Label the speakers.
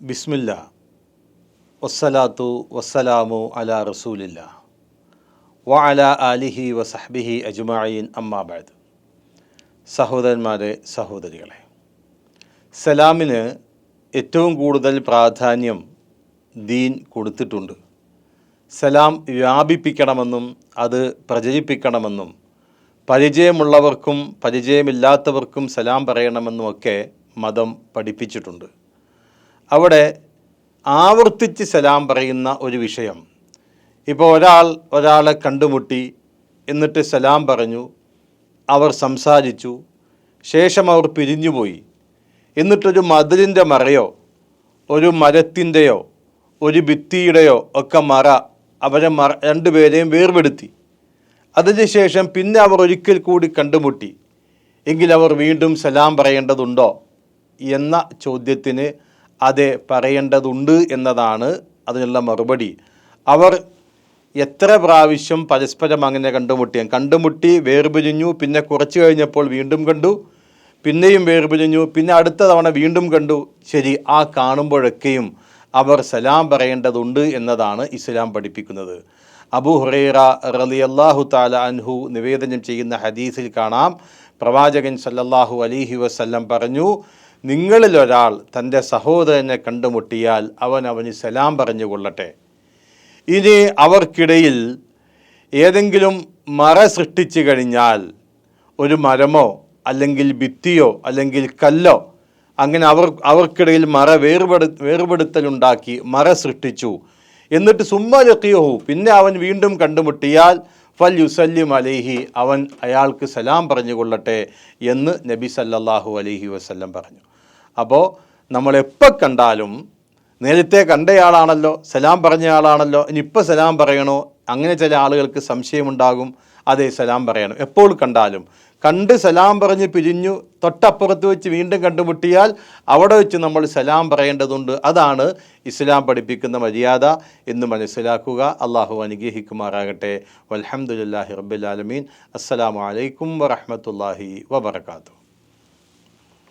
Speaker 1: ബിസ്മില്ല. വസ്സലാത്തു വസ്സലാമു അല റസൂലില്ല. വ അല അലിഹി വസഹബിഹി അജുമായിൻ അമ്മാബാദ് സഹോദരന്മാരെ സഹോദരികളെ സലാമിന് ഏറ്റവും കൂടുതൽ പ്രാധാന്യം ദീൻ കൊടുത്തിട്ടുണ്ട്. സലാം വ്യാപിപ്പിക്കണമെന്നും അത് പ്രചരിപ്പിക്കണമെന്നും പരിചയമുള്ളവർക്കും പരിചയമില്ലാത്തവർക്കും സലാം പറയണമെന്നുമൊക്കെ മതം പഠിപ്പിച്ചിട്ടുണ്ട്. അവിടെ ആവർത്തിച്ച് സലാം പറയുന്ന ഒരു വിഷയം. ഇപ്പോൾ ഒരാൾ ഒരാളെ കണ്ടുമുട്ടി എന്നിട്ട് സലാം പറഞ്ഞു അവർ സംസാരിച്ചു ശേഷം അവർ പിരിഞ്ഞുപോയി. എന്നിട്ടൊരു മതിലിന്റെ മറയോ ഒരു മരത്തിന്റെയോ ഒരു ഭിത്തിയുടെയോ ഒക്കെ മറ അവരെ മറ രണ്ടുപേരെയും വേർപെടുത്തി. അതിനുശേഷം പിന്നെ അവർ ഒരിക്കൽ കൂടി കണ്ടുമുട്ടി. എങ്കിൽ അവർ വീണ്ടും സലാം പറയേണ്ടതുണ്ടോ എന്ന ചോദ്യത്തിന് അതെ പറയേണ്ടതുണ്ട് എന്നതാണ് അതിനുള്ള മറുപടി. അവർ എത്ര പ്രാവശ്യം പരസ്പരം അങ്ങനെ കണ്ടുമുട്ടി. കണ്ടുമുട്ടി വേർപിരിഞ്ഞു പിന്നെ കുറച്ച് കഴിഞ്ഞപ്പോൾ വീണ്ടും കണ്ടു പിന്നെയും വേർപിരിഞ്ഞു പിന്നെ അടുത്ത തവണ വീണ്ടും കണ്ടു. ശരി ആ കാണുമ്പോഴൊക്കെയും അവർ സലാം പറയേണ്ടതുണ്ട് എന്നതാണ് ഇസ്ലാം പഠിപ്പിക്കുന്നത്. അബു ഹുറൈറ റളിയല്ലാഹു താല അൻഹു നിവേദനം ചെയ്യുന്ന ഹദീസിൽ കാണാം. പ്രവാചകൻ സല്ലല്ലാഹു അലിഹി വസല്ലം പറഞ്ഞു നിങ്ങളിൽ ഒരാൾ തന്റെ സഹോദരനെ കണ്ടുമുട്ടിയാൽ അവൻ അവന് സലാം പറഞ്ഞുകൊള്ളട്ടെ. ഇനി അവർക്കിടയിൽ ഏതെങ്കിലും മറ സൃഷ്ടിച്ചു കഴിഞ്ഞാൽ ഒരു മരമോ അല്ലെങ്കിൽ ഭിത്തിയോ അല്ലെങ്കിൽ കല്ലോ അങ്ങനെ അവർ അവർക്കിടയിൽ മറ വേർപെടു വേർപെടുത്തലുണ്ടാക്കി മറ സൃഷ്ടിച്ചു. എന്നിട്ട് സുമ്മലക്കിയോഹു പിന്നെ അവൻ വീണ്ടും കണ്ടുമുട്ടിയാൽ ഫൽ യുസല്ലിം അലൈഹി അവൻ അയാൾക്ക് സലാം പറഞ്ഞുകൊള്ളട്ടെ എന്ന് നബി സല്ലാഹു അലൈഹി വസല്ലം പറഞ്ഞു. അപ്പോൾ നമ്മളെപ്പോൾ കണ്ടാലും നേരത്തെ കണ്ടയാളാണല്ലോ സലാം പറഞ്ഞയാളാണല്ലോ ഇനി ഇപ്പോൾ സലാം പറയണോ? അങ്ങനെ ചില ആളുകൾക്ക് സംശയമുണ്ടാകും. അതെ സലാം പറയണം. എപ്പോൾ കണ്ടാലും. കണ്ട് സലാം പറഞ്ഞ് പിരിഞ്ഞു തൊട്ടപ്പുറത്ത് വെച്ച് വീണ്ടും കണ്ടുമുട്ടിയാൽ അവിടെ വെച്ച് നമ്മൾ സലാം പറയേണ്ടതുണ്ട്. അതാണ് ഇസ്ലാം പഠിപ്പിക്കുന്ന മര്യാദ എന്ന് മനസ്സിലാക്കുക. അള്ളാഹു അനുഗ്രഹിക്കുമാറാകട്ടെ. വലഹമുല്ലാഹി അസ്സലാമു അലൈക്കും വറഹമത്തല്ലാഹി വബർക്കാത്തു